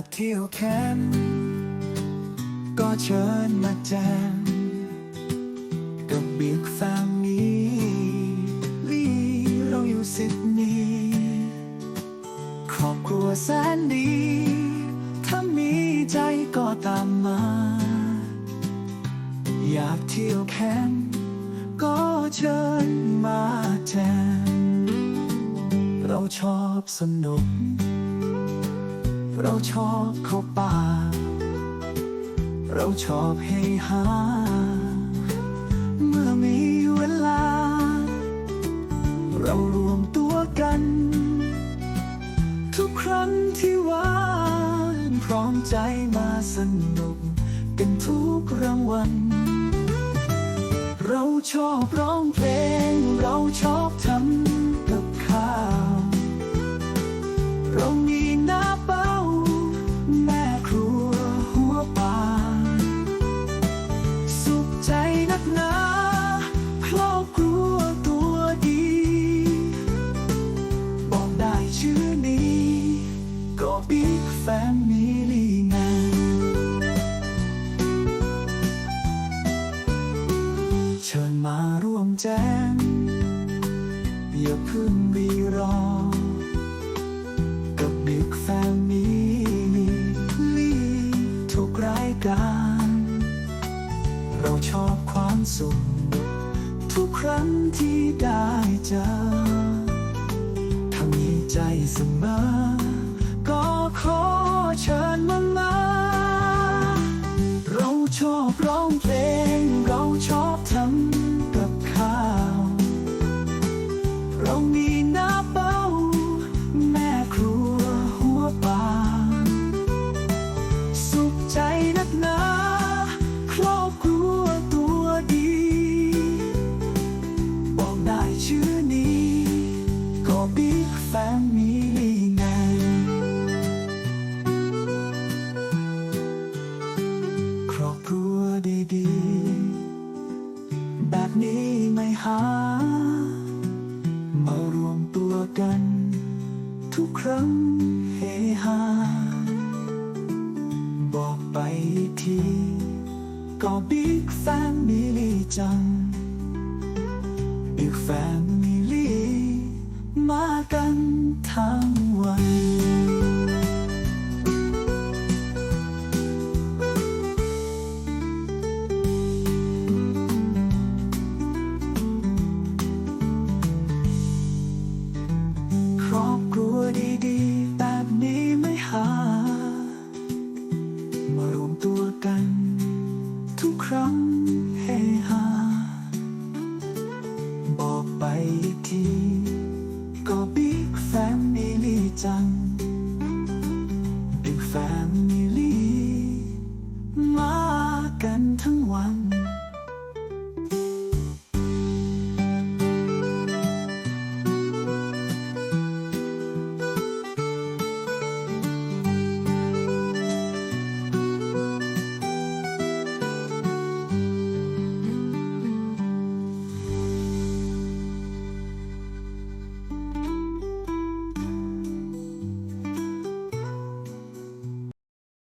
าเที่ยวแคมป์ก็เชิญมาแจมกับบิ๊กแฟมิลี่เราอยู่ซิดนีย์ครอบครัวแสนดี ถ้ามีใจก็ตามมา อยากเที่ยวแคมป์ก็เชิญมาแจมเราชอบสนุก เราชอบเข้าป่า เราชอบเฮฮาเมื่อมีเวลา เรารวมตัวกัน ทุกครั้งที่ว่างพร้อมใจมาสนุกกันทุกรางวัลเราชอบร้องเพลง เราชอบท การ เราชอบความสุขทุกครั้งที่ได้เจอถ้ามีใจเสมอ กัน ทุกครั้งเฮฮาบอกไปทีก็บิ๊กแฟมิลี่จังบิ๊กแฟมิลี่มากันทั้งวัน กัน ทุกครั้งเฮฮาบอกไปที